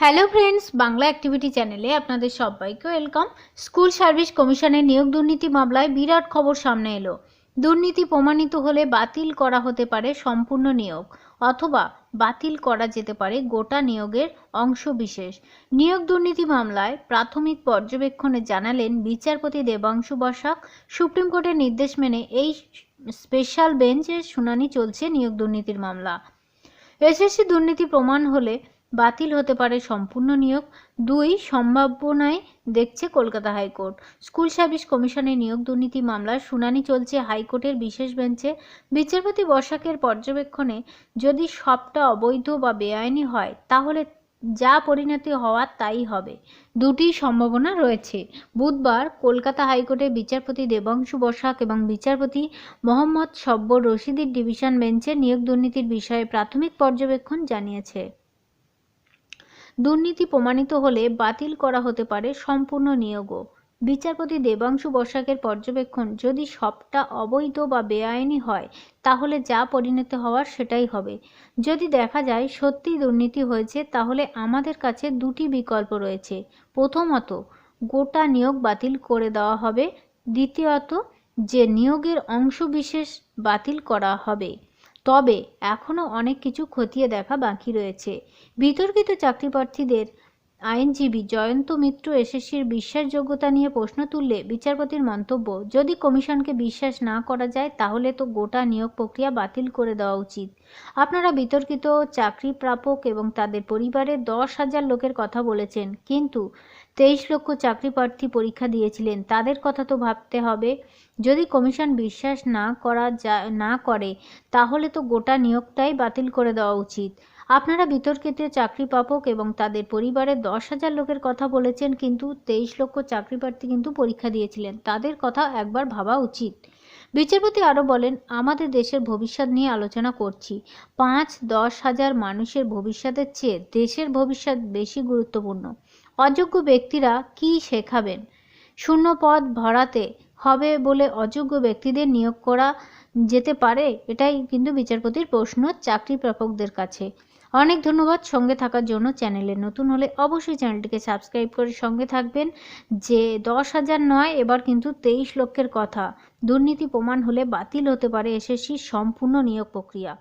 Hello friends Bangla activity চ্যানেলে আপনাদের সবাইকে ওয়েলকাম স্কুল সার্ভিস কমিশনের নিয়োগ দুর্নীতি মামলায় বিরাট খবর সামনে এলো। দুর্নীতি প্রমাণিত হলে বাতিল করা হতে পারে সম্পূর্ণ নিয়োগ, অথবা বাতিল করা যেতে পারে গোটা নিয়োগের অংশ বিশেষ। নিয়োগ দুর্নীতি মামলায় প্রাথমিক পর্যবেক্ষণে জানালেন বিচারপতি দেবাংশু বসাক। সুপ্রিম কোর্টের নির্দেশ মেনে এই স্পেশাল বেঞ্চের শুনানি চলছে নিয়োগ দুর্নীতির মামলা। এসএসসি দুর্নীতি প্রমাণ হলে বাতিল হতে পারে সম্পূর্ণ নিয়োগ। দুই, সম্ভাবনায় দেখছে কলকাতা হাইকোর্ট। স্কুল সার্ভিস কমিশনের নিয়োগ দুর্নীতি মামলার শুনানি চলছে হাইকোর্টের বিশেষ বেঞ্চে। বিচারপতি বসাকের পর্যবেক্ষণে যদি সবটা অবৈধ বা বেআইনি হয়, তাহলে যা পরিণতি হওয়ার তাই হবে। দুটি সম্ভাবনা রয়েছে। বুধবার কলকাতা হাইকোর্টের বিচারপতি দেবাংশু বসাক এবং বিচারপতি মোহাম্মদ সব্বর রশিদির ডিভিশন বেঞ্চে নিয়োগ দুর্নীতির বিষয়ে প্রাথমিক পর্যবেক্ষণ জানিয়েছে। দুর্নীতি প্রমাণিত হলে বাতিল করা হতে পারে সম্পূর্ণ নিয়োগও। বিচারপতি দেবাংশু বসাকের পর্যবেক্ষণ, যদি সবটা অবৈধ বা বেআইনি হয়, তাহলে যা পরিণত হওয়ার সেটাই হবে। যদি দেখা যায় সত্যি দুর্নীতি হয়েছে, তাহলে আমাদের কাছে দুটি বিকল্প রয়েছে। প্রথমত, গোটা নিয়োগ বাতিল করে দেওয়া হবে। দ্বিতীয়ত, যে নিয়োগের অংশবিশেষ বাতিল করা হবে। তবে এখনও অনেক কিছু খতিয়ে দেখা বাকি রয়েছে। বিতর্কিত চাকরিপ্রার্থীদের আইনজীবী জয়ন্ত মিত্র এসএসসির বিশ্বাসযোগ্যতা নিয়ে প্রশ্ন তুললে বিচারপতির মন্তব্য, যদি কমিশনকে বিশ্বাস না করা যায়, তাহলে তো গোটা নিয়োগ প্রক্রিয়া বাতিল করে দেওয়া উচিত। আপনারা বিতর্কিত চাকরি প্রাপক এবং তাদের পরিবারের দশ হাজার লোকের কথা বলেছেন, কিন্তু তেইশ লক্ষ চাকরি প্রার্থী পরীক্ষা দিয়েছিলেন, তাদের কথা তো ভাবতে হবে। যদি কমিশন বিশ্বাস না করা যা না করে, তাহলে তো গোটা নিয়োগটাই বাতিল করে দেওয়া উচিত। আপনারা বিতর্কিত চাকরি প্রাপক এবং তাদের পরিবারের দশ হাজার লোকের কথা বলেছেন, কিন্তু তেইশ লক্ষ চাকরি প্রার্থী কিন্তু পরীক্ষা দিয়েছিলেন। তাদের কথা একবার ভাবা উচিত। বিচারপতি আরও বলেন, আমাদের দেশের ভবিষ্যৎ নিয়ে আলোচনা করছি। পাঁচ দশ হাজার মানুষের ভবিষ্যতের চেয়ে দেশের ভবিষ্যৎ বেশি গুরুত্বপূর্ণ। অযোগ্য ব্যক্তিরা কি শেখাবেন? শূন্য পদ ভরাতে হবে বলে অযোগ্য ব্যক্তিদের নিয়োগ করা যেতে পারে? এটাই কিন্তু বিচারপতির প্রশ্ন চাকরি প্রাপকদের কাছে। অনেক ধন্যবাদ সঙ্গে থাকার জন্য। চ্যানেলে নতুন হলে অবশ্যই চ্যানেলটিকে সাবস্ক্রাইব করে সঙ্গে থাকবেন। যে দশ হাজার নয়, এবার কিন্তু তেইশ লক্ষের কথা। দুর্নীতি প্রমাণ হলে বাতিল হতে পারে এসএসসির সম্পূর্ণ নিয়োগ প্রক্রিয়া।